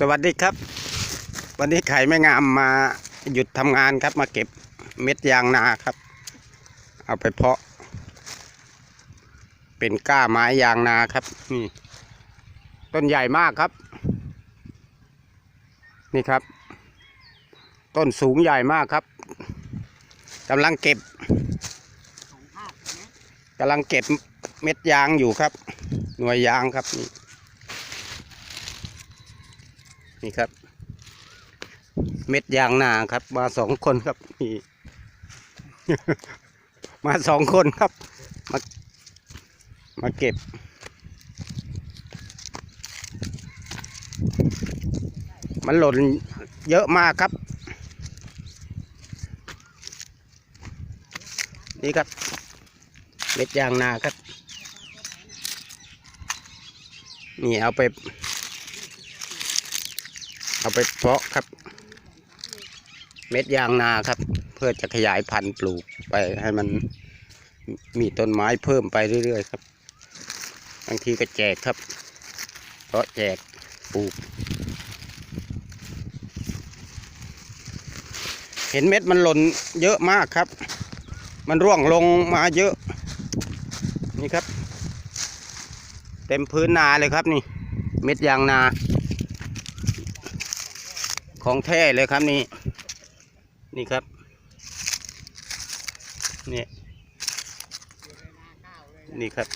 สวัสดีครับ วันนี้ไข่ไม่งามมาหยุดทำงานครับ มาเก็บเม็ดยางนาครับ เอาไปเพาะ เป็นก้าไม้ยางนาครับนี่ต้นใหญ่มากครับ นี่ครับ ต้นสูงใหญ่มากครับกำลังเก็บกำลังเก็บเม็ดยางอยู่ครับ หน่วยยางครับนี่ นี่ครับ เม็ดยางนาครับ มาสองคนครับนี่ มาสองคนครับ มามาเก็บ มันหล่นเยอะมากครับ นี่ครับ เม็ดยางนาครับ นี่เอาไป เอาไปเพาะครับ เม็ดยางนาครับ เพื่อจะขยายพันธุ์ปลูกไปให้มันมีต้นไม้เพิ่มไปเรื่อยๆครับบางทีก็แจกครับเพราะแจกปลูก เห็นเม็ดมันหล่นเยอะมากครับ มันร่วงลงมาเยอะ นี่ครับ เต็มพื้นนาเลยครับนี่ เม็ดยางนา ของแท้เลยครับนี่ นี่ครับ นี่ นี่ครับ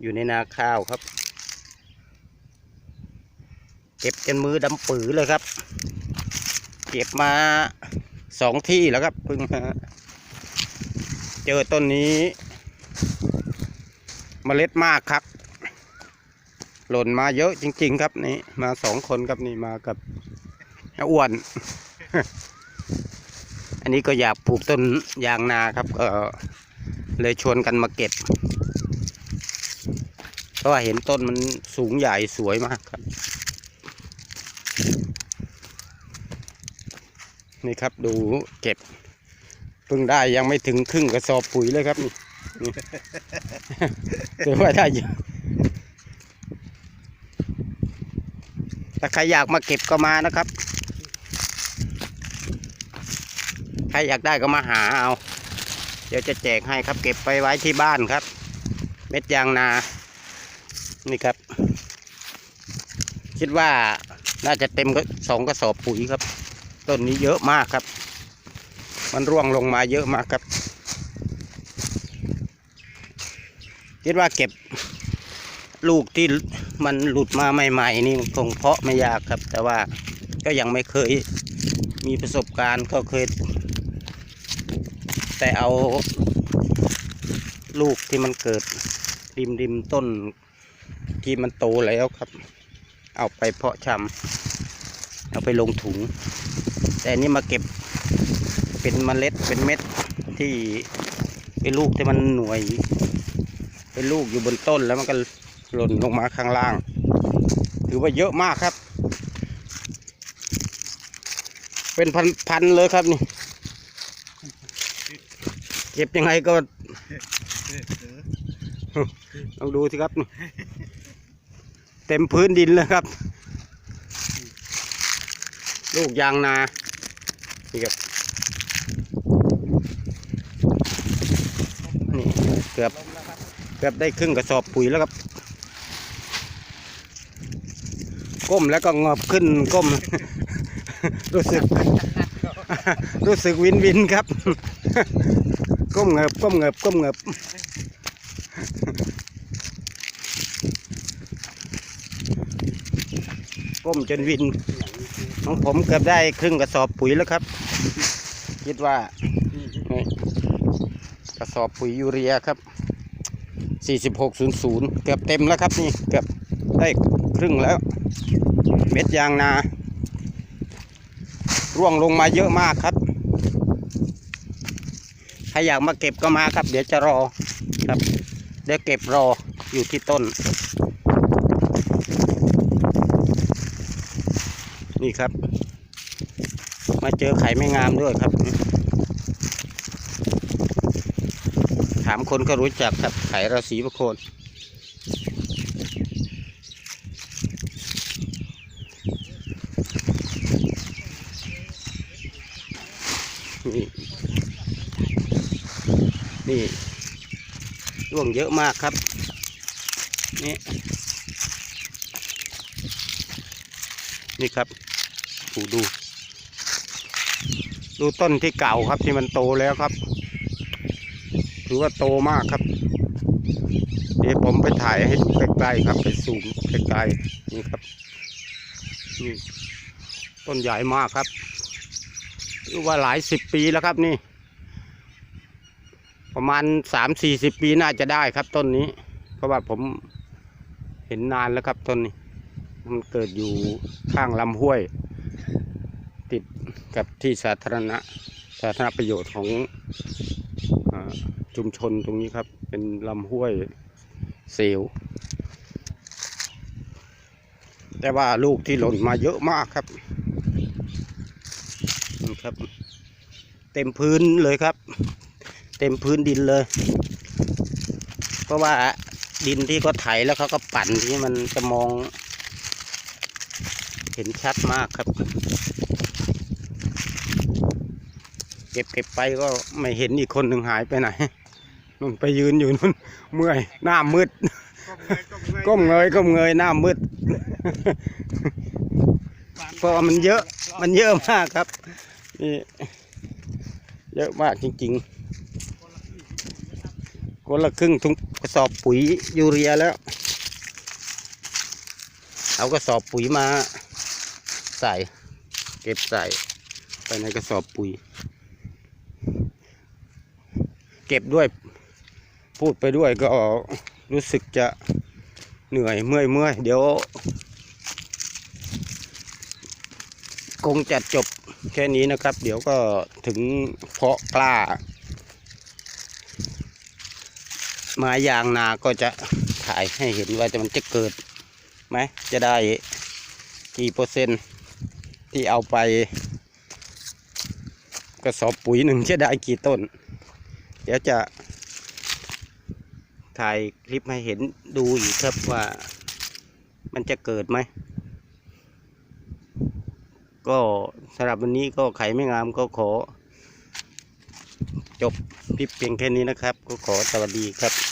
อยู่ในนาข้าวครับ เก็บจนมือดำปือเลยครับ เก็บมาสองที่แล้วครับเพิ่งมาเจอต้นนี้เมล็ดมากครับ หล่นมาเยอะจริง ๆ ครับนี่มาสองคนครับนี่มากับ อ้วน อันนี้ก็อยากปลูกต้นยางนาครับ เออเลยชวนกันมาเก็บ เพราะว่าเห็นต้นมันสูงใหญ่สวยมากครับ นี่ครับดูเก็บเพิ่งได้ยังไม่ถึงครึ่งกระสอบปุ๋ยเลยครับนี่ถือว่าได้เยอะถ้าใครอยากมาเก็บก็มานะครับ ใค รอยากได้ก็มาหาเอา เดี๋ยวจะแจกให้ครับเก็บไปไว้ที่บ้านครับ เม็ดยางนา นี่ครับ คิดว่าน่าจะเต็มก็สองกระสอบปุ๋ยครับ ต้นนี้เยอะมากครับ มันร่วงลงมาเยอะมากครับ คิดว่าเก็บลูกที่มันหลุดมาใหม่ๆนี่คงเพาะไม่ยากครับ แต่ว่าก็ยังไม่เคยมีประสบการณ์ก็เคย แต่เอาลูกที่มันเกิดริมริมต้นที่มันโตแล้วครับ เอาไปเพาะชำเอาไปลงถุง แต่นนี้มาเก็บเป็นเมล็ดเป็นเม็ดที่เป็นลูกที่มันหน่วย เป็นลูกอยู่บนต้นแล้วมันก็หล่นลงมาข้างล่างถือว่าเยอะมากครับ เป็นพันๆเลยครับนี่ เก็บยังไงก็ ลองดูสิครับนี่เต็มพื้นดินเลยครับ ลูกยางนา นี่ครับ นี่เกือบ เกือบได้ครึ่งกระสอบปุ๋ยแล้วครับ ก้มแล้วก็งอบขึ้นก้ม รู้สึก รู้สึกวินวินครับ ก้มเงบก้มเงบก้มเงบก้มจนวิน ของผมเกือบได้ครึ่งกระสอบปุ๋ยแล้วครับ คิดว่า กระสอบปุ๋ยยูเรียครับ 4600 เกือบเต็มแล้วครับนี่ เกือบได้ครึ่งแล้ว เม็ดยางนา ร่วงลงมาเยอะมากครับ ใครอยากมาเก็บก็มาครับ เดี๋ยวจะรอครับ เดี๋ยวเก็บรออยู่ที่ต้น นี่ครับ มาเจอไข่ไม่งามด้วยครับ ถามคนก็รู้จักครับ ไข่ราศีพระโคนนี่ ร่วงเยอะมากครับ นี่ นี่ครับดูดู ดูต้นที่เก่าครับที่มันโตแล้วครับ ถือว่าโตมากครับ เดี๋ยวผมไปถ่ายให้ดูใกล้ๆครับ ไปซูมใกล้ๆนี่ครับนี่ต้นใหญ่มากครับถือว่าหลายสิบปีแล้วครับนี่ ประมาณสามสี่สิบปีน่าจะได้ครับต้นนี้ เพราะว่าผมเห็นนานแล้วครับต้นนี้ มันเกิดอยู่ข้างลำห้วย ติดกับที่สาธารณะสาธารณประโยชน์ของอชุมชนตรงนี้ครับ เป็นลำห้วยเสียวแต่ว่าลูกที่หล่นมาเยอะมากครับนี่ครับ เต็มพื้นเลยครับ เต็มพื้นดินเลย เพราะว่าดินที่เขาไถแล้วเขาก็ปั่นที่มันจะมอง เห็นชัดมากครับ เก็บเก็บไปก็ไม่เห็นอีกคนหนึ่งหายไปไหนนุ่นไปยืนอยู่นุ่นเมื่อยหน้ามืด ก้มเงยก้มเงยหน้ามืดเพราะมันเยอะมันเยอะมากครับนี่เยอะมากจริง ๆ คนละครึ่งทุงกระสอบปุ๋ยยูเรียแล้ว เอากระสอบปุ๋ยมาใส่ เก็บใส่ไปในกระสอบปุ๋ย เก็บด้วย พูดไปด้วยก็รู้สึกจะเหนื่อยเมื่อยเมื่อยเดี๋ยว คงจะจบแค่นี้นะครับ เดี๋ยวก็ถึงเพาะกล้า ไม้ยางนาก็จะถ่ายให้เห็นว่าจะมันจะเกิดไหมจะได้กี่เปอร์เซ็นต์ที่เอาไป กระสอบปุ๋ยหนึ่งจะได้กี่ต้น เดี๋ยวจะถ่ายคลิปให้เห็นดูอีกครับว่ามันจะเกิดไหม ก็สำหรับวันนี้ก็ไขไม่งามก็ขอ จบคลิปเพียงแค่นี้นะครับ ก็ขอสวัสดีครับ